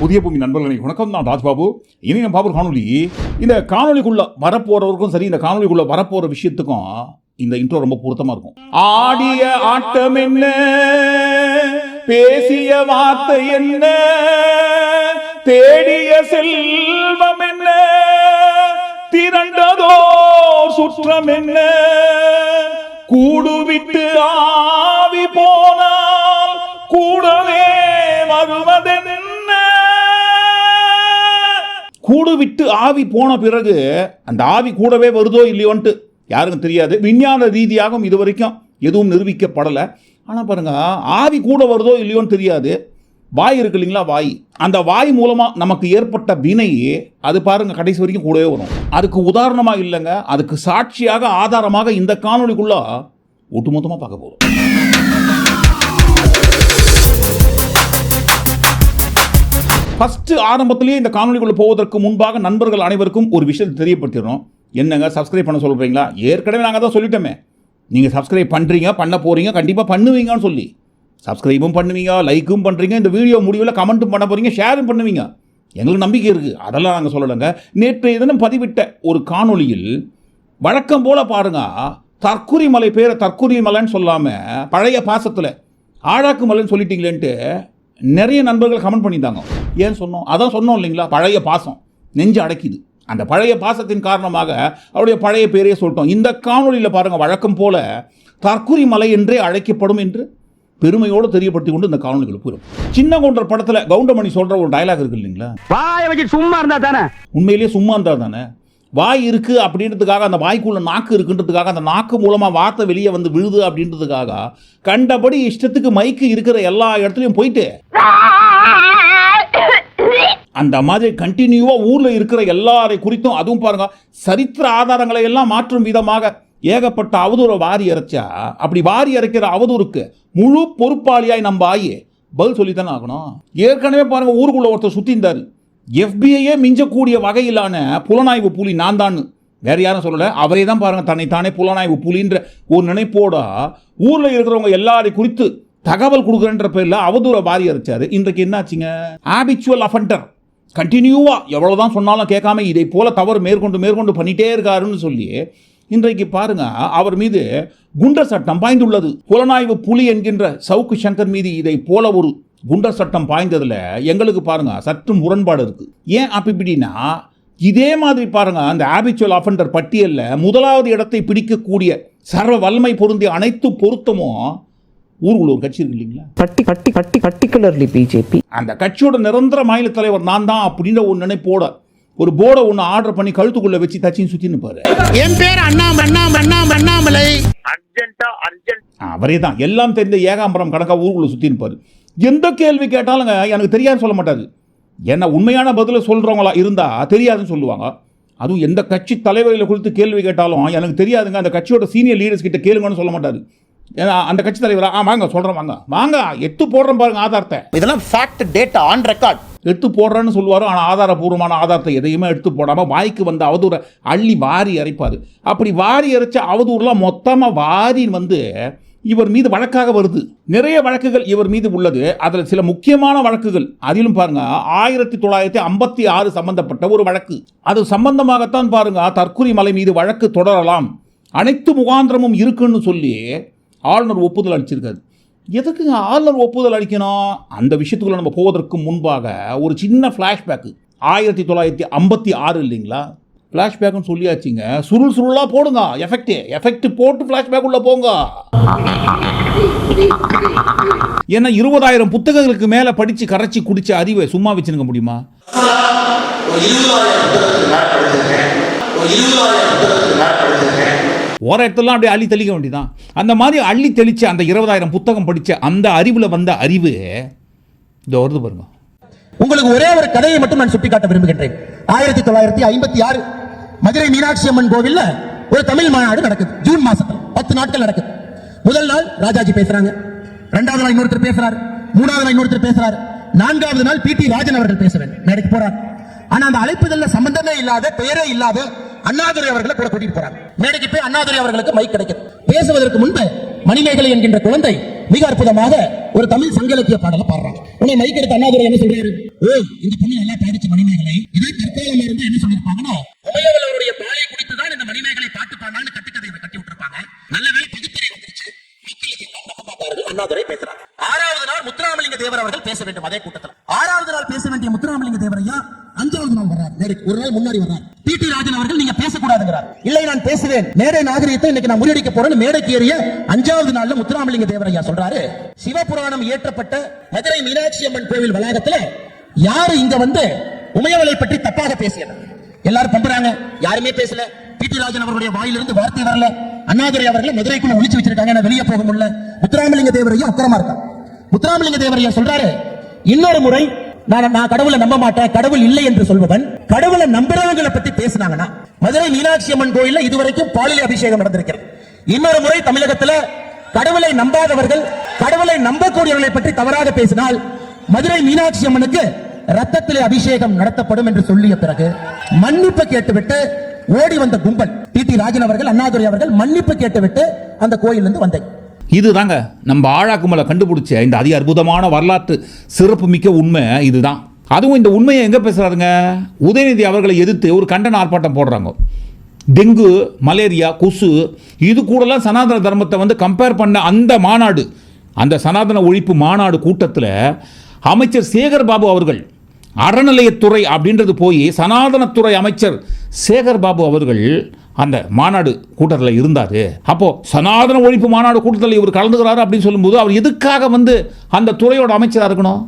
புதிய பூமி நண்பர்களை வணக்கம் நான் ராஜ்பாபு. இனி நம்ம பாபு காணொலி இந்த காணொலிக்குள்ள வரப்போறவருக்கும் சரி இந்த காணொலிக்குள்ள வரப்போற விஷயத்துக்கும் இந்த இன்ட்ரோ ரொம்ப பொருத்தமா இருக்கும். ஆடிய ஆட்டம் என்ன? பேசிய வார்த்தை என்ன? தேடிய செல்வம் என்ன? திரண்டதோ சுற்றம் என்ன? கூடுவிட்டு ஆவி போனால் கூடவே வருவதென்ன? கூடு விட்டு ஆவி போன பிறகு அந்த ஆவி கூடவே வருதோ இல்லையோன்ட்டு யாருக்கும் தெரியாது. விஞ்ஞான ரீதியாகவும் இது வரைக்கும் எதுவும் நிரூபிக்கப்படலை. ஆனால் பாருங்க ஆவி கூட வருதோ இல்லையோன்னு தெரியாது. வாய் இருக்கு இல்லைங்களா? வாய். அந்த வாய் மூலமாக நமக்கு ஏற்பட்ட வினை அது பாருங்கள் கடைசி வரைக்கும் கூடவே வரும். அதுக்கு உதாரணமாக இல்லைங்க அதுக்கு சாட்சியாக ஆதாரமாக இந்த காணொலிக்குள்ளே ஒட்டுமொத்தமாக பார்க்க போகிறோம் ஃபஸ்ட்டு ஆரம்பத்திலேயே இந்த காணொலிக்குள்ளே போவதற்கு முன்பாக நண்பர்கள் அனைவருக்கும் ஒரு விஷயத்தை தெரியப்படுத்திடுறோம். என்னங்க சப்ஸ்கிரைப் பண்ண சொல்கிறீங்களா ஏற்கனவே நாங்கள் தான் சொல்லிட்டோமே. நீங்கள் சப்ஸ்கிரைப் பண்ணுறீங்க பண்ண போகிறீங்க கண்டிப்பாக பண்ணுவீங்கன்னு சொல்லி. சப்ஸ்கிரைபும் பண்ணுவீங்க லைக்கும் பண்ணுறீங்க இந்த வீடியோ முடிவில் கமெண்ட்டும் பண்ண போகிறீங்க ஷேரும் பண்ணுவீங்க. எங்களுக்கு நம்பிக்கை இருக்குது அதெல்லாம் நாங்கள் சொல்லலைங்க. நேற்றைய தினம் பதிவிட்ட ஒரு காணொளியில் வழக்கம் போல் பாருங்கள் தற்குறி மலை பேரை தற்குறி மலைன்னு சொல்லாமல் பழைய பாசத்தில் ஆழாக்கு மலைன்னு சொல்லிட்டீங்களேன்ட்டு நிறைய நண்பர்கள் கமெண்ட் பண்ணியிருந்தாங்க. ஏன் சொன்னோம்? அதான் சொன்னோம் இல்லைங்களா? பழைய பாசம். நெஞ்சு அடைக்குது. அந்த பழைய பாசத்தின் காரணமாக அவருடைய பழைய பேரையே சொல்லிட்டோம். இந்த காணொளியில் பாருங்கள் வழக்கம் போல தற்குறி மலை என்றே அழைக்கப்படும் என்று பெருமையோடு தெரியப்படுத்தி கொண்டு இந்த காணொலிகள் போயிடும் சின்ன கவுண்டர் படத்தில் கவுண்டமணி சொல்கிற ஒரு டயலாக் இருக்கு இல்லைங்களா? வாய வச்சு சும்மா இருந்தா தானே? உண்மையிலேயே சும்மா இருந்தா தானே? வாய் இருக்கு அப்படின்றதுக்காக அந்த வாய்க்குள்ள நாக்கு இருக்குன்றதுக்காக அந்த நாக்கு மூலமாக வார்த்தை வெளியே வந்து விழுது அப்படின்றதுக்காக கண்டபடி இஷ்டத்துக்கு மைக்கு இருக்கிற எல்லா இடத்துலையும் போயிட்டு அந்த மாதிரி கண்டினியூவா ஊரில் இருக்கிற எல்லாரை குறித்தும் அதுவும் பாருங்க சரித்திர ஆதாரங்களை எல்லாம் மாற்றும் விதமாக ஏகப்பட்ட அவதூறை வாரி இறைச்சா அப்படி வாரி இறைக்கிற அவதூறுக்கு முழு பொறுப்பாளியாய் நம்ம ஆயி பதில் சொல்லித்தானே ஆகணும்? ஏற்கனவே பாருங்க ஊருக்குள்ள ஒருத்தர் சுத்தி இருந்தார் எஃபிஐயே மிஞ்சக்கூடிய வகையிலான புலனாய்வு புலி நான் தான். வேறு யாரும் சொல்லலை. அவரே தான் பாருங்க தன்னை தானே புலனாய்வு புலின்ற ஒரு நினைப்போட ஊரில் இருக்கிறவங்க எல்லாரையும் குறித்து தகவல் கொடுக்குறன்ற பேரில் அவதூற பாரி அரைச்சாரு. இன்றைக்கு என்னாச்சுங்க? ஆபிச்சுவல் அஃபண்டர் கண்டினியூவாக எவ்வளோ தான் சொன்னாலும் கேட்காம இதை போல தவறு மேற்கொண்டு மேற்கொண்டு பண்ணிட்டே இருக்காருன்னு சொல்லி இன்றைக்கு பாருங்க அவர் மீது குண்டர் சட்டம் பாய்ந்துள்ளது. புலனாய்வு புலி என்கின்ற சவுக்கு சங்கர் மீது இதை போல ஒரு குண்டர் சட்டம் பாய்ந்ததுல எங்களுக்கு பாருங்க சற்று முரண்பாடு இருக்கு. ஏன் அப்படி இப்படின்னா இதே மாதிரி பாருங்க அந்த ஆபிச்சுவல் அஃபண்டர் பட்டியலில் முதலாவது இடத்தை பிடிக்கக்கூடிய சர்வ வல்லமை பொருந்திய அனைத்து பொருத்தமும் ஊருக்குள்ள ஒரு கட்சி இருக்கு இல்லைங்களா? பட்டி பட்டி பட்டி பர்டிகுலர்லி பிஜேபி அந்த கட்சியோட நிரந்தர மாநில தலைவர் நான் தான் அப்படின்ற ஒரு நினைப்போட ஒரு போர்டை ஒன்று ஆர்டர் பண்ணி கழுத்துக்குள்ள வச்சு தச்சின்னு சுற்றி நிற்பாரு என் பேர் அண்ணாம அண்ணாம அண்ணாம அண்ணாமலை. அவரே தான். எல்லாம் தெரிந்த ஏகாம்பரம் கணக்கா ஊருக்குள்ள சுற்றி நிற்பாரு எந்த கேள்வி கேட்டாலுங்க எனக்கு தெரியாதுன்னு சொல்ல மாட்டாரு. ஏன்னா உண்மையான பதிலை சொல்கிறவங்களா இருந்தால் தெரியாதுன்னு சொல்லுவாங்க. அதுவும் எந்த கட்சி தலைவர்களை குறித்து கேள்வி கேட்டாலும் எனக்கு தெரியாதுங்க. அந்த கட்சியோட சீனியர் லீடர்ஸ் கிட்ட கேளுங்கன்னு சொல்ல மாட்டாரு. ஏன்னா அந்த கட்சி தலைவரா ஆ வாங்க சொல்கிறேன் வாங்க. வாங்க எத்து போடுறேன் பாருங்க ஆதாரத்தை. இதெல்லாம் ஃபேக்ட் டேட்டா ஆன் ரெக்கார்ட் எடுத்து போடுறேன்னு சொல்லுவார் ஆனால் ஆதாரபூர்வமான ஆதாரத்தை எதையுமே எடுத்து போடாமல் வாய்க்கு வந்த அவதூறை அள்ளி வாரி அரைப்பார். அப்படி வாரி அரைச்ச அவதூறுலாம் மொத்தமாக வாரி வந்து இவர் மீது வழக்காக வருது. நிறைய வழக்குகள் இவர் மீது உள்ளது. அதில் சில முக்கியமான வழக்குகள். அதிலும் பாருங்க ஆயிரத்தி தொள்ளாயிரத்தி ஐம்பத்தி ஆறு சம்பந்தப்பட்ட ஒரு வழக்கு. அது சம்பந்தமாகத்தான் பாருங்க தற்கொலை மலை மீது வழக்கு தொடரலாம். அனைத்து முகாந்திரமும் இருக்குன்னு சொல்லி ஆளுநர் ஒப்புதல் அளிச்சிருக்காரு. எதுக்குங்க ஆளுநர் ஒப்புதல் அளிக்கணும்? அந்த விஷயத்துக்குள்ள நம்ம போவதற்கு முன்பாக ஒரு சின்ன ஃப்ளாஷ்பேக்கு ஆயிரத்தி தொள்ளாயிரத்தி ஐம்பத்தி ஆறு இல்லைங்களா? ஃப்ளாஷ்பேக்னு சொல்லியாச்சுங்க. சுருள் சுருளாக போடுங்க. எஃபெக்ட் எஃபெக்ட் போட்டு ஃப்ளாஷ்பேக் உள்ள போங்க. ஏன்னா இருபதாயிரம் புத்தகங்களுக்கு மேலே படித்து கரைச்சி குடிச்ச அறிவை சும்மா வச்சுருக்க முடியுமா? ஓர இடத்துலாம் அப்படியே அள்ளி தெளிக்க வேண்டியதான் அந்த மாதிரி அள்ளி தெளிச்ச அந்த இருபதாயிரம் புத்தகம் படிச்ச அந்த அறிவில் வந்த அறிவு இந்த வருது பாருங்க. உங்களுக்கு ஒரே ஒரு கதையை மட்டும் நான் சுட்டிக்காட்ட விரும்புகின்றேன். ஆயிரத்தி தொள்ளாயிரத்தி ஐம்பத்தி ஆறு மதுரை மீனாட்சி அம்மன் கோவில்ல ஒரு தமிழ் மாநாடு நடக்குது. ஜூன் மாசத்துல. பத்து நாட்கள் நடக்குது. முதல் நாள் ராஜாஜி பேசுறாங்க. ரெண்டாவது நாள் இன்னொருத்தர் பேசுறாரு. மூணாவது நாள் இன்னொருத்தர் பேசுறாரு. நான்காவது நாள் பி டி ராஜன் அவர்கள் பேசுறாங்க மேடைக்கு போறார். ஆனா அந்த அழைப்புதல்ல சம்பந்தமே இல்லாத பெயரே இல்லாத அண்ணாதுரை அவர்களை கூட கூட்டிட்டு போறாங்க. மேடைக்கு போய் அண்ணாதுரை அவர்களுக்கு மைக் கிடைக்குது. பேசுவதற்கு முன்பு மணிமேகலை என்கின்ற குழந்தை மிக அற்புதமாக ஒரு தமிழ் சங்க இலக்கிய பாடல பாடுறாங்க. உடனே மைக் எடுத்த அண்ணாதுரை என்ன சொல்றாரு? ஓ இந்த பொண்ணு நல்லா பாடிச்சு மணிமேகலை. இதே தற்காலம் இருந்து என்ன சொல்லிருப்பாங்கன்னா உமையவள் அவருடைய பாலை குடித்து தான் இந்த மணிமேகலை பாட்டு பாடினான்னு கட்டுக்கதையை கட்டி விட்டுருப்பாங்க. நல்ல வேலை பகுத்தறிவு வந்துருச்சு. அண்ணாதுரை பேசுறாங்க. ஆறாவது நாள் முத்துராமலிங்க தேவர் அவர்கள் பேச வேண்டும் அதே கூட்டத்தில். ஆறாவது நாள் பேச வேண்டிய முத்துராமலிங்க தேவர் ஐயா அஞ்சாவது நாள் வர்றார். ஒரு நாள் முன்னாடி வர்றார். ராஜன் அவர்கள் நீங்க பேசக்கூடாதுங்கிறார். இல்லை நான் பேசுவேன். மேடை நாகரிகத்தை இன்னைக்கு நான் முறியடிக்க போறேன் மேடைக்கு ஏறிய அஞ்சாவது நாள்ல முத்துராமலிங்க தேவரையா சொல்றாரு. சிவபுராணம் இயற்றப்பட்ட மதுரை மீனாட்சி அம்மன் கோவில் வளாகத்துல யாரு இங்க வந்து உமையவளை பற்றி தப்பாக பேசியது? எல்லாரும் பண்றாங்க யாருமே பேசல. டி ராஜன் அவருடைய வாயிலிருந்து வார்த்தை வரல. அண்ணாதுரை அவர்களை மதுரைக்குள்ள ஒழிச்சு வச்சிருக்காங்க. வெளியே போக முடியல. முத்துராமலிங்க தேவரையா உக்கரமா இருக்கா முத்துராமலிங்க தேவரையா சொல்றாரு இன்னொரு முறை நான் நான் கடவுளை நம்ப மாட்டேன். கடவுள் இல்லை என்று சொல்பவன். கடவுளை நம்புறவங்களை பத்தி பேசினாங்கன்னா மதுரை மீனாட்சி அம்மன் கோயில்ல இதுவரைக்கும் பாலியல் அபிஷேகம் நடந்திருக்கிறது. இன்னொரு முறை தமிழகத்துல கடவுளை நம்பாதவர்கள் கடவுளை நம்பக்கூடியவர்களை பற்றி தவறாக பேசினால் மதுரை மீனாட்சி அம்மனுக்கு ரத்தத்திலே அபிஷேகம் நடத்தப்படும் என்று சொல்லிய பிறகு மன்னிப்பு கேட்டுவிட்டு ஓடி வந்த கும்பல் டி டி ராஜன் அவர்கள் அண்ணாதுரை அவர்கள் மன்னிப்பு கேட்டுவிட்டு அந்த கோயிலிருந்து வந்தேன் இதுதாங்க நம்ம ஆழாக்குமலை கண்டுபிடிச்ச இந்த அதி அற்புதமான வரலாற்று சிறப்புமிக்க உண்மை இதுதான். அதுவும் இந்த உண்மையை எங்கே பேசுகிறாருங்க உதயநிதி அவர்களை எதிர்த்து ஒரு கண்டன ஆர்ப்பாட்டம் போடுறாங்க. டெங்கு மலேரியா கொசு இது கூடலாம் சனாதன தர்மத்தை வந்து கம்பேர் பண்ண அந்த மாநாடு அந்த சனாதன ஒழிப்பு மாநாடு கூட்டத்தில் அமைச்சர் சேகர் பாபு அவர்கள் அறநிலையத்துறை அப்படின்றது போய் சனாதனத்துறை அமைச்சர் சேகர் பாபு அவர்கள் அந்த மாநாடு கூட்டத்தில் இருந்தார். அப்போது சனாதன ஒழிப்பு மாநாடு கூட்டத்தில் இவர் கலந்துக்கிறாரு அப்படின்னு சொல்லும்போது அவர் எதுக்காக வந்து அந்த துறையோட அமைச்சராக இருக்கணும்?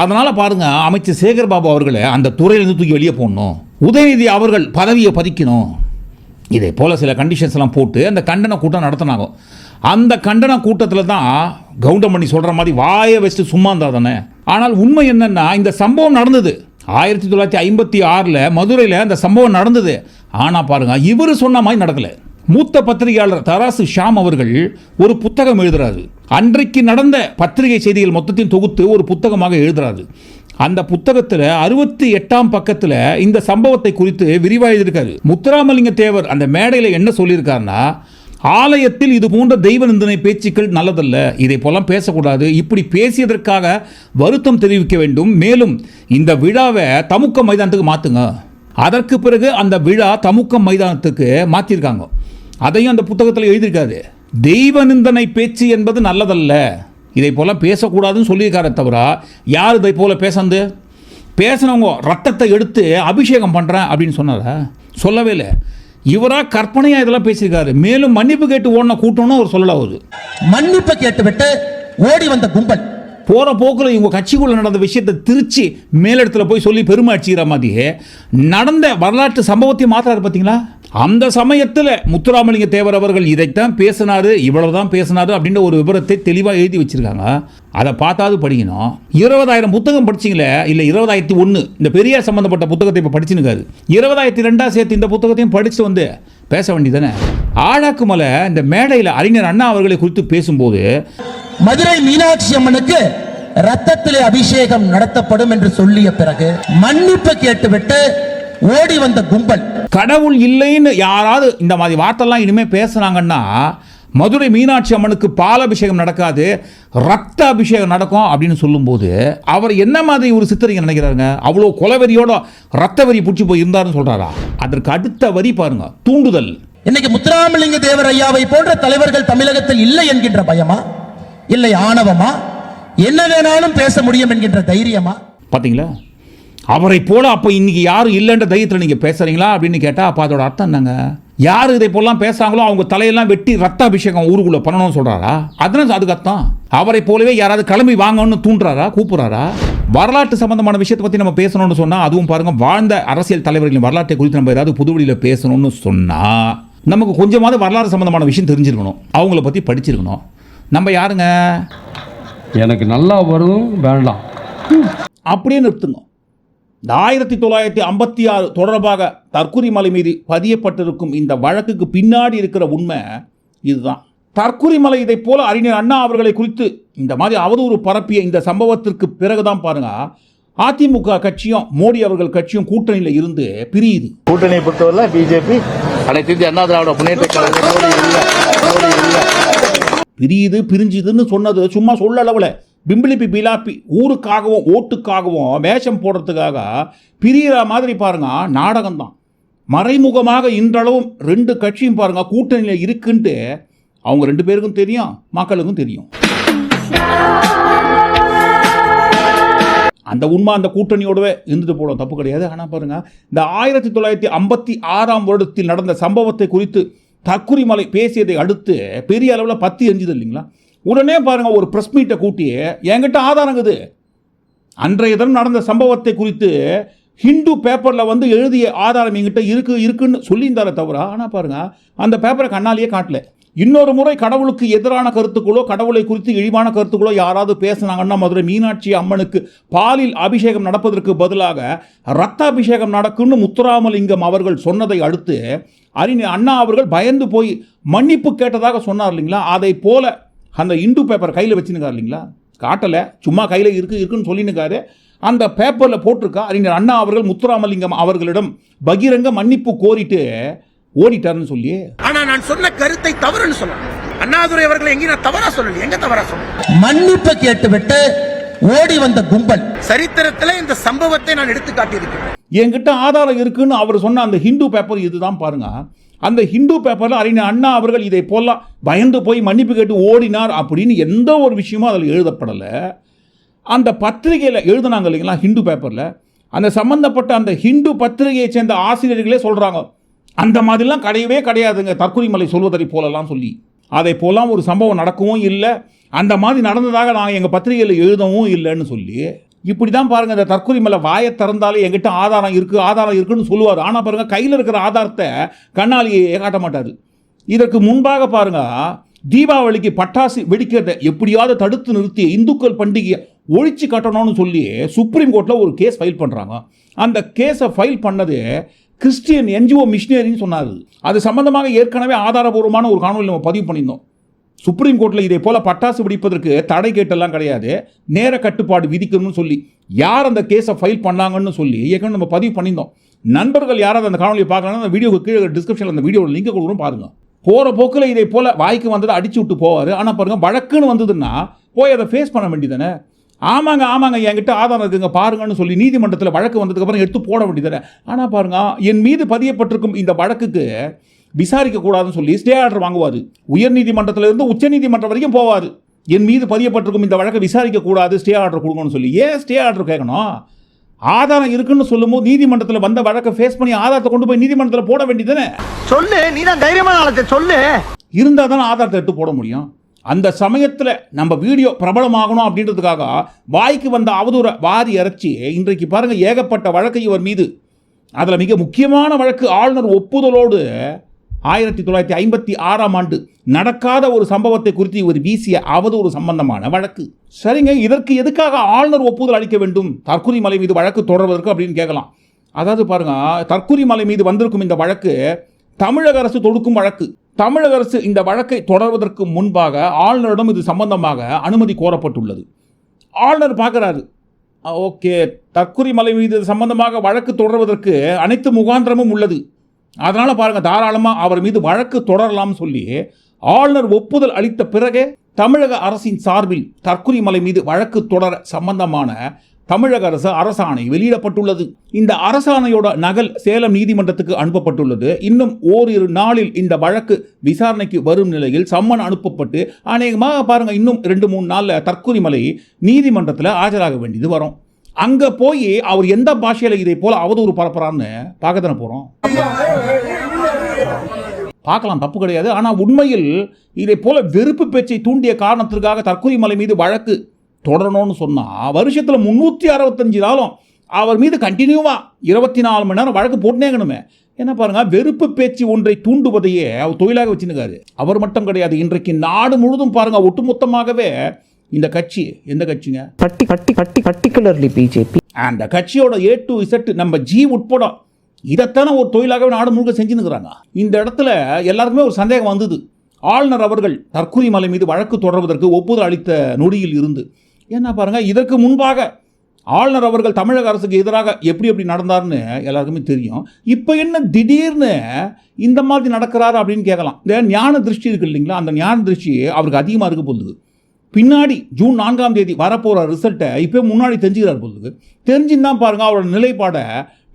அதனால் பாருங்க அமைச்சர் சேகர் பாபு அவர்களை அந்த துறையிலிருந்து தூக்கி வெளியே போடணும். உதயநிதி அவர்கள் பதவியை பதிக்கணும் இதே போல் சில கண்டிஷன்ஸ் எல்லாம் போட்டு அந்த கண்டன கூட்டம் நடத்தினாங்க. அந்த கண்டன கூட்டத்தில் தான் கவுண்டமணி சொல்கிற மாதிரி வாயை வச்சுட்டு சும்மா இருந்தா தானே? ஆனால் உண்மை என்னென்னா இந்த சம்பவம் நடந்தது. ஆயிரத்தி தொள்ளாயிரத்தி ஐம்பத்தி ஆறில் மதுரையில் அந்த சம்பவம் நடந்தது. ஆனால் பாருங்கள் இவர் சொன்ன மாதிரி நடக்கலை. மூத்த பத்திரிகையாளர் தராசு ஷாம் அவர்கள் ஒரு புத்தகம் எழுதுறாரு. அன்றைக்கு நடந்த பத்திரிகை செய்திகள் மொத்தத்தையும் தொகுத்து ஒரு புத்தகமாக எழுதுறாரு. அந்த புத்தகத்தில் அறுபத்தி எட்டாம் பக்கத்தில் இந்த சம்பவத்தை குறித்து விரிவாக எழுதியிருக்காரு. முத்துராமலிங்க தேவர் அந்த மேடையில் என்ன சொல்லியிருக்காருன்னா ஆலயத்தில் இது போன்ற தெய்வ நிந்தனை பேச்சுக்கள் நல்லதல்ல. இதை போலாம் பேசக்கூடாது. இப்படி பேசியதற்காக வருத்தம் தெரிவிக்க வேண்டும். மேலும் இந்த விழாவை தமுக்க மைதானத்துக்கு மாற்றுங்க அதற்கு பிறகு அந்த விழா தமுக்கம் மைதானத்துக்கு மாற்றிருக்காங்க அதையும் அந்த புத்தகத்தில் எழுதியிருக்காரு. தெய்வ நிந்தனை பேச்சு என்பது நல்லதல்ல. இதை போல பேசக்கூடாதுன்னு சொல்லியிருக்காரே தவிர யார் இதை போல பேசந்து? பேசினவங்க ரத்தத்தை எடுத்து அபிஷேகம் பண்ணுறேன் அப்படின்னு சொன்னாரா? சொல்லவே இல்லை. இவராக கற்பனையாக இதெல்லாம் பேசியிருக்காரு. மேலும் மன்னிப்பு கேட்டு ஓடின கூட்டம்னு அவர் சொல்லலாம் மன்னிப்பை மன்னிப்பு கேட்டுவிட்டு ஓடி வந்த கும்பல். போகிற போக்கில் இவங்க கட்சிக்குள்ளே நடந்த விஷயத்தை திருச்சி மேலிடத்துல போய் சொல்லி பெருமை அடிச்சுக்கிற மாதிரி நடந்த வரலாற்று சம்பவத்தையும் மாத்துறாரு பார்த்தீங்களா அந்த சமயத்தில் முத்துராமலிங்க தேவர் அவர்கள் இதைத்தான் பேசினார் இவ்வளவு தான் அப்படின்ற ஒரு விவரத்தை தெளிவாக எழுதி வச்சிருக்காங்க. அதை பார்த்தாது படிக்கணும். இருபதாயிரம் புத்தகம் படிச்சிங்களே? இல்லை இருபதாயிரத்தி ஒன்று இந்த பெரியார் சம்மந்தப்பட்ட புத்தகத்தை இப்போ படிச்சுனுக்காரு இருபதாயிரத்தி ரெண்டாம் சேர்த்து இந்த புத்தகத்தையும் படிச்சுட்டு வந்து பேச வேண்டியதானே ஆழாக்குமலை இந்த மேடையில் அறிஞர் அண்ணா அவர்களை குறித்து பேசும்போது மதுரை மீனாட்சி அம்மனுக்கு ரத்தத்திலே அபிஷேகம் நடத்தப்படும் என்று சொல்லிய பிறகு மன்னிப்பு கேட்டுவிட்டு ஓடி வந்த கும்பல். கடவுள் இல்லைன்னு யாராவது இந்த மாதிரி வார்த்தைலாம் இனிமேல் பேசுனாங்கன்னா மதுரை மீனாட்சி அம்மனுக்கு பால் அபிஷேகம் நடக்காது ரத்த அபிஷேகம் நடக்கும் அப்படின்னு சொல்லும்போது அவர் என்ன மாதிரி ஒரு சித்தரிங்க நினைக்கிறாருங்க? அவ்வளோ கொலவெறியோட ரத்த வரி பிடிச்சி போய் இருந்தாருன்னு சொல்றாரா? அதற்கு அடுத்த வரி பாருங்க தூண்டுதல். இன்னைக்கு முத்துராமலிங்க தேவர் ஐயாவை போன்ற தலைவர்கள் தமிழகத்தில் இல்லை என்கின்ற பயமா? இல்லை ஆணவமா? என்ன வேணாலும் பேச முடியும் என்கின்ற தைரியமா? பார்த்தீங்களா அவரை போல அப்போ இன்னைக்கு யாரும் இல்லைன்ற தைரியத்தில் நீங்கள் பேசுறீங்களா அப்படின்னு கேட்டால் அப்போ அதோட அர்த்தம் என்னங்க? யார் இதை போலாம் பேசுறாங்களோ அவங்க தலையெல்லாம் வெட்டி ரத்த அபிஷேகம் ஊருக்குள்ள பண்ணணும்னு சொல்றாரா? அதனால அதுக்கு அர்த்தம். அவரை போலவே யாராவது கிளம்பி வாங்கணும்னு தூண்டுறாரா? கூப்பிடுறாரா? வரலாற்று சம்பந்தமான விஷயத்தை பற்றி நம்ம பேசணும்னு சொன்னால் அதுவும் பாருங்க வாழ்ந்த அரசியல் தலைவர்களின் வரலாற்றை குறித்து நம்ம ஏதாவது புதுவெளியில் பேசணும்னு சொன்னால் நமக்கு கொஞ்சமாவது வரலாறு சம்பந்தமான விஷயம் தெரிஞ்சிருக்கணும். அவங்கள பற்றி படிச்சிருக்கணும். நம்ம யாருங்க? எனக்கு நல்லா வரும் வேண்டாம். அப்படியே நிறுத்துங்க. இந்த ஆயிரத்தி தொள்ளாயிரத்தி ஐம்பத்தி ஆறு தொடர்பாக தற்குறி மலை மீது பதியப்பட்டிருக்கும் இந்த வழக்குக்கு பின்னாடி இருக்கிற உண்மை இதுதான். தற்குறி மலை இதைப் போல அறிஞர் அண்ணா அவர்களை குறித்து இந்த மாதிரி அவதூறு பரப்பிய இந்த சம்பவத்திற்கு பிறகுதான் பாருங்க. அதிமுக கட்சியும் மோடி அவர்கள் கட்சியும் கூட்டணியில் இருந்து பிரியுது. கூட்டணியை பொறுத்தவரை பிஜேபி அனைத்து இந்திய அண்ணா திராவிட முன்னேற்ற கழகம் பிரியுது பிரிஞ்சுதுன்னு சொன்னது சும்மா சொல்ல அளவில். பிம்பிளிப்பி பிலாப்பி ஊருக்காகவும் ஓட்டுக்காகவும் வேஷம் போடுறதுக்காக பிரியிற மாதிரி பாருங்க நாடகம்தான். மறைமுகமாக இன்றளவும் ரெண்டு கட்சியும் பாருங்க கூட்டணியில் இருக்குன்ட்டு அவங்க ரெண்டு பேருக்கும் தெரியும் மக்களுக்கும் தெரியும். அந்த உண்மை அந்த கூட்டணியோடவே இருந்துட்டு போடும் தப்பு கிடையாது. ஆனால் பாருங்கள் இந்த ஆயிரத்தி தொள்ளாயிரத்தி ஐம்பத்தி ஆறாம் வருடத்தில் நடந்த சம்பவத்தை குறித்து தக்குரிமலை பேசியதை அடுத்து பெரிய அளவில் பத்தி எரிஞ்சுது இல்லைங்களா? உடனே பாருங்கள் ஒரு ப்ரெஸ் மீட்டை கூட்டி என்கிட்ட ஆதாரங்குது அன்றைய தினம் நடந்த சம்பவத்தை குறித்து ஹிந்து பேப்பரில் வந்து எழுதிய ஆதாரம் என்கிட்ட இருக்கு இருக்குன்னு சொல்லியிருந்தாரே தவிர ஆனால் பாருங்கள் அந்த பேப்பரை கண்ணாலேயே காட்டல. இன்னொரு முறை கடவுளுக்கு எதிரான கருத்துக்களோ கடவுளை குறித்து இழிவான கருத்துக்களோ யாராவது பேசுனாங்கன்னா மதுரை மீனாட்சி அம்மனுக்கு பாலில் அபிஷேகம் நடப்பதற்கு பதிலாக ரத்த அபிஷேகம் நடக்கும்னு முத்துராமலிங்கம் அவர்கள் சொன்னதை அடுத்து அறிஞர் அண்ணா அவர்கள் பயந்து போய் மன்னிப்பு கேட்டதாக சொன்னார் இல்லைங்களா? அதை போல அந்த இந்து பேப்பர் கையில் வச்சுருக்கார் இல்லைங்களா? காட்டலை. சும்மா கையில் இருக்கு இருக்குன்னு சொல்லினுக்காரு. அந்த பேப்பரில் போட்டிருக்கா அறிஞர் அண்ணா அவர்கள் முத்துராமலிங்கம் அவர்களிடம் பகிரங்க மன்னிப்பு கோரிட்டு ஓடிட்டாருன்னு சொல்லி ஆனா நான் சொன்ன கருத்தை தவறுன்னு சொல்லணும். அண்ணாதுரை அவர்களை எங்கேயும் நான் தவறா சொல்லல எங்க தவறா சொல்லணும்? மன்னிப்பு கேட்டுவிட்டு ஓடி வந்த கும்பல். சரித்திரத்துல இந்த சம்பவத்தை நான் எடுத்து காட்டியிருக்கிறேன் என்கிட்ட ஆதாரம் இருக்குன்னு அவர் சொன்ன அந்த ஹிந்து பேப்பர் இதுதான் பாருங்க. அந்த ஹிந்து பேப்பரில் அறிஞர் அண்ணா அவர்கள் இதை போலாம் பயந்து போய் மன்னிப்பு கேட்டு ஓடினார் அப்படின்னு எந்த ஒரு விஷயமும் அதில் எழுதப்படலை. அந்த பத்திரிகையில் எழுதுனாங்க இல்லைங்களா ஹிந்து பேப்பரில் அந்த சம்பந்தப்பட்ட அந்த ஹிந்து பத்திரிகையை சேர்ந்த ஆசிரியர்களே சொல்கிறாங்க அந்த மாதிரிலாம் கிடையவே கிடையாதுங்க தற்கொலைமலை சொல்வதை போலலாம் சொல்லி. அதை போலாம் ஒரு சம்பவம் நடக்கவும் இல்லை அந்த மாதிரி நடந்ததாக நாங்கள் எங்கள் பத்திரிகையில் எழுதவும் இல்லைன்னு சொல்லி இப்படி தான் பாருங்கள் இந்த தற்கொலை மேலே வாயை திறந்தாலே எங்கிட்ட ஆதாரம் இருக்குது ஆதாரம் இருக்குன்னு சொல்லுவார். ஆனால் பாருங்கள் கையில் இருக்கிற ஆதாரத்தை கண்ணாலியை காட்ட மாட்டார். இதற்கு முன்பாக பாருங்க தீபாவளிக்கு பட்டாசு வெடிக்கிறத எப்படியாவது தடுத்து நிறுத்தி இந்துக்கள் பண்டிகையை ஒழிச்சு கட்டணும்னு சொல்லி சுப்ரீம் கோர்ட்டில் ஒரு கேஸ் ஃபைல் பண்ணுறாங்க அந்த கேஸை ஃபைல் பண்ணது கிறிஸ்டியன் என்ஜிஓ மிஷினரின்னு சொன்னார். அது சம்மந்தமாக ஏற்கனவே ஆதாரபூர்வமான ஒரு காணொலி நம்ம பதிவு பண்ணியிருந்தோம். சுப்ரீம் கோர்ட்டில் இதே போல் பட்டாசு வெடிப்பதற்கு தடை கேட்டெல்லாம் கிடையாது. நேர கட்டுப்பாடு விதிக்கணும்னு சொல்லி யார் அந்த கேஸை ஃபைல் பண்ணாங்கன்னு சொல்லி ஏற்கனவே நம்ம பதிவு பண்ணியிருந்தோம். நண்பர்கள் யாராவது அந்த காணொலியை பார்க்கலன்னா அந்த வீடியோக்கு கீழே டிஸ்கிரிப்ஷனில் அந்த வீடியோட லிங்க் கொடுக்கணும் பாருங்கள் போகிற போக்கில் இதே போல் வாய்க்கு வந்ததை அடிச்சு விட்டு போவார். ஆனால் பாருங்கள் வழக்குன்னு வந்ததுன்னா போய் அதை ஃபேஸ் பண்ண வேண்டியதானே ஆமாங்க ஆமாங்க என்கிட்ட ஆதாரம் இருக்குங்க பாருங்கன்னு சொல்லி நீதிமன்றத்தில் வழக்கு வந்ததுக்கப்புறம் எடுத்து போட வேண்டியதானே ஆனால் பாருங்க என் மீது பதியப்பட்டிருக்கும் இந்த வழக்குக்கு விசாரிக்க கூடாதுன்னு சொல்லி ஸ்டே ஆர்டர் வாங்குவார். உயர்நீதிமன்றத்திலிருந்து உச்சநீதிமன்றம் வரைக்கும் போவார். என் மீது பதியப்பட்டிருக்கும் இந்த வழக்கை விசாரிக்க கூடாது ஸ்டே ஆர்டர் கொடுங்கன்னு சொல்லி. ஏன் ஸ்டே ஆர்டர் கேட்கணும்? ஆதாரம் இருக்குன்னு சொல்லும்போது நீதிமன்றத்தில் வந்த வழக்கை ஃபேஸ் பண்ணி ஆதாரத்தை கொண்டு போய் நீதிமன்றத்தில் போட வேண்டியதானே சொல்லு நீ தான் தைரியமான சொல்லு. இருந்தால் தானே ஆதாரத்தை எடுத்து போட முடியும். அந்த சமயத்தில் நம்ம வீடியோ பிரபலமாகணும் அப்படின்றதுக்காக வாய்க்கு வந்த அவதூறை வாரி இறைச்சி இன்றைக்கு பாருங்க ஏகப்பட்ட வழக்கு இவர் மீது. அதில் மிக முக்கியமான வழக்கு ஆளுநர் ஒப்புதலோடு ஆயிரத்தி தொள்ளாயிரத்தி ஐம்பத்தி ஆறாம் ஆண்டு நடக்காத ஒரு சம்பவத்தை குறித்து இவர் வீசிய அவதூறு சம்பந்தமான வழக்கு. சரிங்க இதற்கு எதுக்காக ஆளுநர் ஒப்புதல் அளிக்க வேண்டும்? தற்கொலை மலை மீது வழக்கு தொடர்வதற்கு அப்படின்னு கேட்கலாம். அதாவது பாருங்க தற்கொலை மலை மீது வந்திருக்கும் இந்த வழக்கு தமிழக அரசு தொடுக்கும் வழக்கு. தமிழக அரசு இந்த வழக்கை தொடர்வதற்கு முன்பாக ஆளுநரிடம் இது சம்பந்தமாக அனுமதி கோரப்பட்டுள்ளது. ஆளுநர் பார்க்குறாரு ஓகே தற்கொலை மலை மீது சம்பந்தமாக வழக்கு தொடர்வதற்கு அனைத்து முகாந்திரமும் உள்ளது. அதனால் பாருங்கள் தாராளமாக அவர் மீது வழக்கு தொடரலாம்னு சொல்லி ஆளுநர் ஒப்புதல் அளித்த பிறகே தமிழக அரசின் சார்பில் தற்கொலை மலை மீது வழக்கு தொடர சம்பந்தமான தமிழக அரசு அரசாணை வெளியிடப்பட்டுள்ளது. இந்த அரசாணையோட நகல் சேலம் நீதிமன்றத்துக்கு அனுப்பப்பட்டுள்ளது. இன்னும் ஓரிரு நாளில் இந்த வழக்கு விசாரணைக்கு வரும் நிலையில் சம்மன் அனுப்பப்பட்டு அநேகமாக பாருங்கள் இன்னும் ரெண்டு மூணு நாளில் தற்கொலை மலை நீதிமன்றத்தில் ஆஜராக வேண்டியது வரும். அங்கே போய் அவர் எந்த பாஷையில் இதை போல் அவதூறு பரப்புறான்னு பார்க்க தானே போகிறோம் பார்க்கலாம் தப்பு கிடையாது. ஆனால் உண்மையில் இதை போல வெறுப்பு பேச்சை தூண்டிய காரணத்திற்காக தற்கொலை மலை மீது வழக்கு தொடரணும்னு சொன்னால் வருஷத்தில் முந்நூற்றி அறுபத்தஞ்சு நாளும் அவர் மீது கண்டினியூவாக இருபத்தி நாலு மணி நேரம் வழக்கு போட்டுனேங்கணுமே. என்ன பாருங்க வெறுப்பு பேச்சு ஒன்றை தூண்டுவதையே அவர் தொழிலாக வச்சுருக்காரு. அவர் மட்டும் கிடையாது இன்றைக்கு நாடு முழுதும் பாருங்க ஒட்டுமொத்தமாகவே இந்த கட்சி எந்த கட்சிங்க? பட்டி பட்டி பட்டி பர்டிகுலர்லி பிஜேபி அந்த கட்சியோட ஏ டு இசட் நம்ம ஜி உட்பட இதைத்தானே ஒரு தொழிலாகவே நாடு முழுக்க செஞ்சுன்னுக்குறாங்க. இந்த இடத்துல எல்லாருக்குமே ஒரு சந்தேகம் வந்தது. ஆளுநர் அவர்கள் தற்கொலை மலை மீது வழக்கு தொடர்வதற்கு ஒப்புதல் அளித்த நொடியில் இருந்து. என்ன பாருங்க இதற்கு முன்பாக ஆளுநர் அவர்கள் தமிழக அரசுக்கு எதிராக எப்படி எப்படி நடந்தார்னு எல்லாருக்குமே தெரியும். இப்போ என்ன திடீர்னு இந்த மாதிரி நடக்கிறாரு அப்படின்னு கேட்கலாம். இந்த ஞான திருஷ்டி இருக்கு இல்லைங்களா? அந்த ஞான திருஷ்டி அவருக்கு அதிகமாக இருக்க போகுது. பின்னாடி ஜூன் நான்காம் தேதி வரப்போகிற ரிசல்ட்டை இப்போ முன்னாடி தெரிஞ்சுக்கிறார் பொழுது தெரிஞ்சுன்னு தான் பாருங்க அவரோட நிலைப்பாடை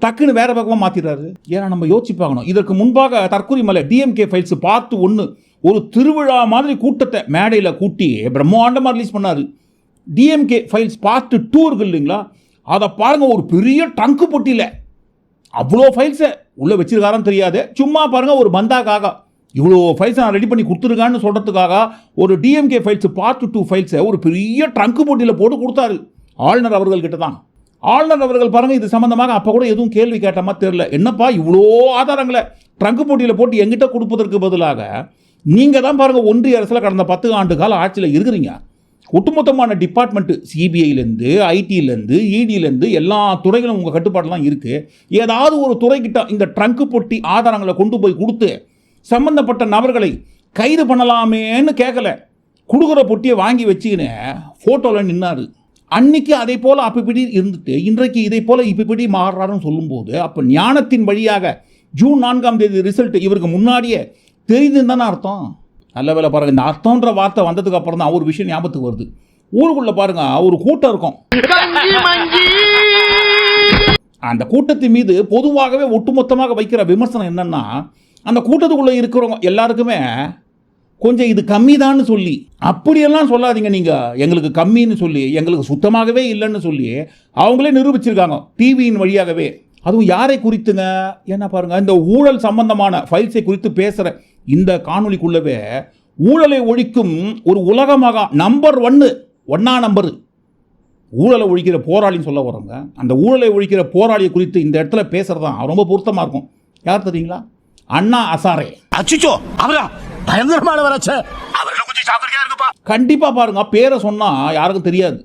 டக்குன்னு வேற பக்கமாக மாற்றிடுறாரு ஏன்னா நம்ம யோசிச்சு பார்க்கணும். இதற்கு முன்பாக தற்கொலை மலை டிஎம்கே ஃபைல்ஸ் பார்த்து ஒன்று ஒரு திருவிழா மாதிரி கூட்டத்தை மேடையில் கூட்டி பிரம்மாண்டமாக ரிலீஸ் பண்ணார். டிஎம்கே ஃபைல்ஸ் பார்த்து டூ இருக்கு இல்லைங்களா? அதை பாருங்கள் ஒரு பெரிய டங்கு பொட்டியில். அவ்வளோ ஃபைல்ஸை உள்ளே வச்சிருக்காரான்னு தெரியாது. சும்மா பாருங்க ஒரு பந்தாக்காக இவ்வளோ ஃபைல்ஸ் நான் ரெடி பண்ணி கொடுத்துருக்கான்னு சொல்கிறதுக்காக ஒரு டிஎம்கே ஃபைல்ஸ் பார்ட் டூ ஃபைல்ஸை ஒரு பெரிய ட்ரங்க் போட்டியில் போட்டு கொடுத்தாரு. ஆளுநர் அவர்கள்கிட்ட தான். ஆளுநர் அவர்கள் பாருங்கள் இது சம்மந்தமாக அப்போ கூட எதுவும் கேள்வி கேட்டமா தெரில என்னப்பா இவ்வளோ ஆதாரங்களை ட்ரங்க் போட்டியில் போட்டு எங்கிட்ட கொடுப்பதற்கு பதிலாக நீங்கள் தான் பாருங்க ஒன்றிய அரசில் கடந்த பத்து ஆண்டு கால ஆட்சியில் இருக்கிறீங்க. ஒட்டுமொத்தமான டிபார்ட்மெண்ட்டு சிபிஐலேருந்து ஐடியிலேருந்து இடியிலேருந்து எல்லா துறைகளும் உங்கள் கட்டுப்பாட்டில் தான் இருக்குது ஏதாவது ஒரு துறைக்கிட்ட இந்த ட்ரங்க் பொட்டி ஆதாரங்களை கொண்டு போய் கொடுத்து சம்பந்தப்பட்ட நபர்களை கைது பண்ணலாமேன்னு கேட்கல கொடுக்குற பொட்டியை வாங்கி வச்சுக்கின்னு ஃபோட்டோவில் நின்னாரு. அன்னைக்கு அதே போல் அப்படி இருந்துட்டு இன்றைக்கு இதை போல் இப்படி மாறுறாருன்னு சொல்லும்போது அப்போ ஞானத்தின் வழியாக ஜூன் நான்காம் தேதி ரிசல்ட் இவருக்கு முன்னாடியே தெரியுதுன்னு தானே அர்த்தம்? நல்ல வேலை பாருங்க இந்த அர்த்தம்ன்ற வார்த்தை வந்ததுக்கு அப்புறம் தான் ஒரு விஷயம் ஞாபகத்துக்கு வருது. ஊருக்குள்ள பாருங்க ஒரு கூட்டம் இருக்கும். அந்த கூட்டத்தின் மீது பொதுவாகவே ஒட்டுமொத்தமாக வைக்கிற விமர்சனம் என்னன்னா அந்த கூட்டத்துக்குள்ளே இருக்கிறவங்க எல்லாருக்குமே கொஞ்சம் இது கம்மி சொல்லி அப்படியெல்லாம் சொல்லாதீங்க நீங்கள் எங்களுக்கு கம்மின்னு சொல்லி எங்களுக்கு சுத்தமாகவே இல்லைன்னு சொல்லி அவங்களே நிரூபிச்சிருக்காங்க டிவியின் வழியாகவே. அதுவும் யாரை குறித்துங்க? என்ன பாருங்க இந்த ஊழல் சம்பந்தமான ஃபைல்ஸை குறித்து பேசுகிற இந்த காணொலிக்குள்ளவே ஊழலை ஒழிக்கும் ஒரு உலகமாக நம்பர் ஒன்று ஒன்னா நம்பரு ஊழலை ஒழிக்கிற போராளின்னு சொல்ல வரோங்க அந்த ஊழலை ஒழிக்கிற போராளியை குறித்து இந்த இடத்துல பேசுகிறது தான். ரொம்ப பொருத்தமாக இருக்கும். யார் தெரியுங்களா? அண்ணா அசாரே. அச்சுச்சோ அவரா? இருக்குப்பா கண்டிப்பாக பாருங்க பேரை சொன்னால் யாருக்கும் தெரியாது.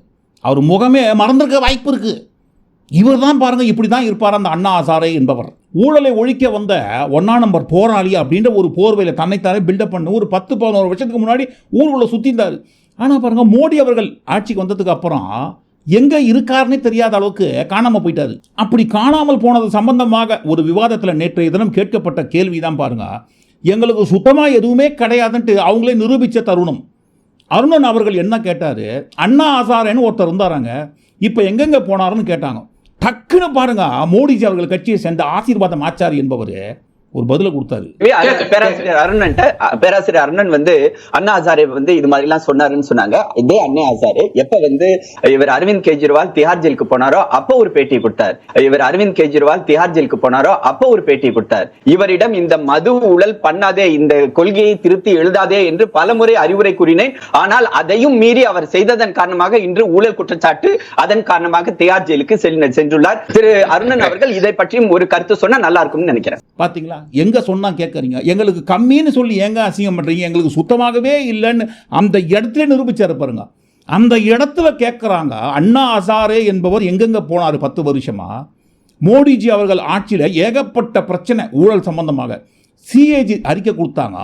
அவர் முகமே மறந்திருக்க வாய்ப்பு இருக்கு. இவர் தான் பாருங்க இப்படி தான் இருப்பார் அந்த அண்ணா அசாரே என்பவர். ஊழலை ஒழிக்க வந்த ஒன்னா நம்பர் போராளி அப்படின்ற ஒரு போர்வையில் தன்னைத்தானே பில்டப் பண்ணி ஒரு பத்து பதினோரு வருஷத்துக்கு முன்னாடி ஊருக்குள்ள சுற்றிந்தார் ஆனால் பாருங்க மோடி அவர்கள் ஆட்சிக்கு வந்ததுக்கு அப்புறம் எங்கே இருக்காருன்னே தெரியாத அளவுக்கு காணாமல் போயிட்டாரு. அப்படி காணாமல் போனது சம்பந்தமாக ஒரு விவாதத்தில் நேற்றைய தினம் கேட்கப்பட்ட கேள்வி தான் பாருங்க. எங்களுக்கு சுத்தமாக எதுவுமே கிடையாதுன்ட்டு அவங்களே நிரூபித்த தருணம். அருணன் அவர்கள் என்ன கேட்டார்? அண்ணா ஆசாரன்னு ஒருத்தர் இருந்தாராங்க. இப்போ எங்கெங்கே போனாருன்னு கேட்டாங்க. டக்குன்னு பாருங்க மோடிஜி அவர்கள் கட்சியை சேர்ந்த ஆசீர்வாதம் ஆச்சாரி என்பவர் ஒரு பதிலை கொடுத்தாரு. பேராசிரியர் அருணன் பேராசிரியர் அருணன் வந்து அண்ணா ஹசாரே வந்து இது மாதிரி எல்லாம் சொன்னாருன்னு சொன்னாங்க. இதே அண்ணா ஹசாரே எப்ப வந்து இவர் அரவிந்த் கெஜ்ரிவால் திஹார் ஜெயிலுக்கு போனாரோ அப்போ ஒரு பேட்டி கொடுத்தார். இவர் அரவிந்த் கெஜ்ரிவால் திஹார் ஜெயிலுக்கு போனாரோ அப்போ ஒரு பேட்டி கொடுத்தார். இவரிடம் இந்த மது ஊழல் பண்ணாதே இந்த கொள்கையை திருத்தி எழுதாதே என்று பலமுறை அறிவுரை கூறினேன். ஆனால் அதையும் மீறி அவர் செய்ததன் காரணமாக இன்று ஊழல் குற்றச்சாட்டு அதன் காரணமாக திஹார் ஜெயிலுக்கு சென்று- சென்றுள்ளார். திரு அருணன் அவர்கள் இதை பற்றியும் ஒரு கருத்து சொன்னா நல்லா இருக்கும்னு நினைக்கிறேன். பாத்தீங்களா? எங்க சொன்னா கேட்கறீங்க எங்களுக்கு கம்மின்னு சொல்லி ஏங்க அசிங்கம் பண்றீங்க? எங்களுக்கு சுத்தமாகவே இல்லைன்னு அந்த இடத்துல நிரூபிச்சாரு பாருங்க. அந்த இடத்துல கேட்குறாங்க அண்ணா அசாரே என்பவர் எங்கெங்க போனார் பத்து வருஷமா? மோடிஜி அவர்கள் ஆட்சியில் ஏகப்பட்ட பிரச்சனை ஊழல் சம்பந்தமாக. சிஏஜி அறிக்கை கொடுத்தாங்க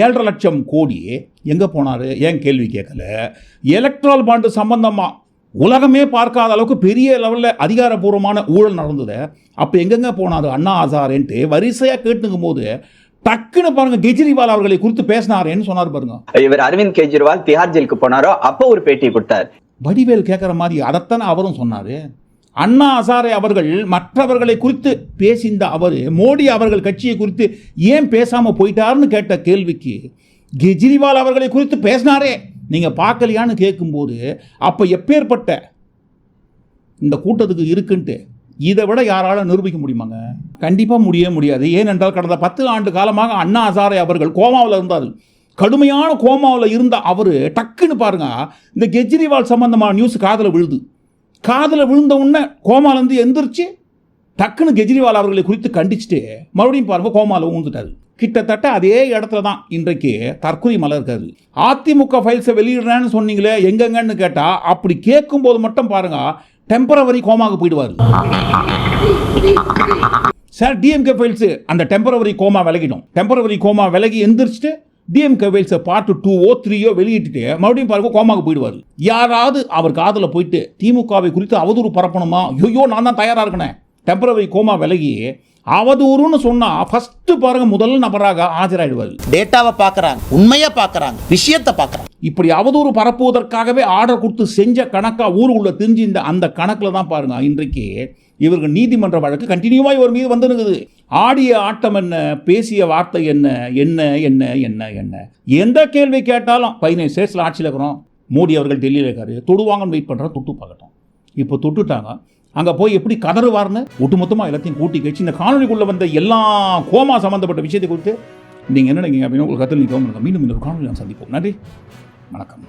ஏழரை லட்சம் கோடி எங்கே போனார்? ஏன் கேள்வி கேட்கல? எலக்ட்ரல் பாண்டு சம்பந்தமாக உலகமே பார்க்காத அளவுக்கு பெரிய லெவலில் அதிகாரப்பூர்வமான ஊழல் நடந்தது. அப்போ எங்கெங்க போனார் அண்ணா ஆசாரேன்ட்டு வரிசையாக கேட்டுக்கும் போது டக்குன்னு பாருங்க கெஜ்ரிவால் அவர்களை குறித்து பேசினாரேன்னு சொன்னார் பாருங்க. இவர் அரவிந்த் கெஜ்ரிவால் திஹார் ஜெயிலுக்கு போனாரோ அப்போ ஒரு பேட்டி கொடுத்தார். வடிவேல் கேட்குற மாதிரி அதைத்தானே அவரும் சொன்னார். அண்ணா அசாரே அவர்கள் மற்றவர்களை குறித்து பேசிந்த அவர் மோடி அவர்கள் கட்சியை குறித்து ஏன் பேசாமல் போயிட்டாருன்னு கேட்ட கேள்விக்கு கெஜ்ரிவால் அவர்களை குறித்து பேசினாரே. நீங்கள் பார்க்கலையான்னு கேட்கும்போது அப்போ எப்பேற்பட்ட இந்த கூட்டத்துக்கு இருக்குன்ட்டு இதை விட யாரால நிரூபிக்க முடியுமாங்க? கண்டிப்பாக முடியவே முடியாது. ஏனென்றால் கடந்த பத்து ஆண்டு காலமாக அண்ணா ஹசாரே அவர்கள் கோமாவில் இருந்தார் கடுமையான கோமாவில் இருந்த அவர் டக்குன்னு பாருங்க இந்த கெஜ்ரிவால் சம்பந்தமான நியூஸ் காதில் விழுது. காதில் விழுந்த உடனே கோமாலேருந்து எந்திரிச்சு டக்குன்னு கெஜ்ரிவால் அவர்களை குறித்து கண்டிச்சுட்டு மறுபடியும் பாருங்கள் கோமாவில் ஊந்துட்டாரு. கிட்டத்தட்ட அதே இடத்துல தான் இன்றைக்கு தற்கொலை மலை இருக்காது. அதிமுக ஃபைல்ஸை வெளியிடுறேன்னு சொன்னீங்களே எங்கெங்கன்னு கேட்டால் அப்படி கேட்கும்போது மட்டும் பாருங்க டெம்பரவரி கோமாவுக்கு போயிடுவார். சார் டிஎம்கே ஃபைல்ஸு அந்த டெம்பரவரி கோமா விலகிடும். டெம்பரவரி கோமா விலகி எந்திரிச்சிட்டு டிஎம்கே கவேல்ஸை பார்ட் டூவோ த்ரீயோ வெளியிட்டுட்டு மறுபடியும் பாருங்க கோமாக்கு போயிடுவார். யாராவது அவர் காதில் போயிட்டு திமுகவை குறித்து அவதூறு பரப்பணுமா? ஐயோ நான் தான் தயாராக இருக்கனேன் டெம்பரவரி கோமா விலகி அவதூறுன்னு சொன்னா ஃபர்ஸ்ட் பாருங்க முதல் நபராக ஆஜராயிடுவார். டேட்டாவை பார்க்கறாங்க உண்மையை பார்க்கறாங்க விஷயத்தை பார்க்கறாங்க. இப்படி அவதூறு பரப்புவதற்காகவே ஆர்டர் கொடுத்து செஞ்ச கணக்கா ஊருக்குள்ள தெரிஞ்சு இந்த அந்த கணக்கில் தான் பாருங்க இன்றைக்கு இவர்கள் நீதிமன்ற வழக்கு கண்டினியூவாக இவர் மீது வந்துருக்குது. ஆடிய ஆட்டம் என்ன பேசிய வார்த்தை என்ன என்ன என்ன என்ன என்ன? எந்த கேள்வி கேட்டாலும் பதினேழு ஸ்டேட்ஸில் ஆட்சியில் இருக்கிறோம். மோடி அவர்கள் டெல்லியில் இருக்காரு. தொடுவாங்கன்னு வெயிட் பண்ணுறோம் தொட்டு பார்க்கட்டும். இப்போ தொட்டுட்டாங்க அங்கே போய் எப்படி கதறுவார்னு? ஒட்டுமொத்தமாக எல்லாத்தையும் கூட்டி கழிச்சு இந்த காணொலிக்குள்ளே வந்த எல்லா கோமா சம்மந்தப்பட்ட விஷயத்தை குறித்து நீங்கள் என்ன நினைக்கிங்க அப்படின்னு உங்களுக்கு கத்தில் நிற்கவும் மீண்டும் இந்த ஒரு காணொலி நான் சந்திப்போம். நன்றி. வணக்கம்.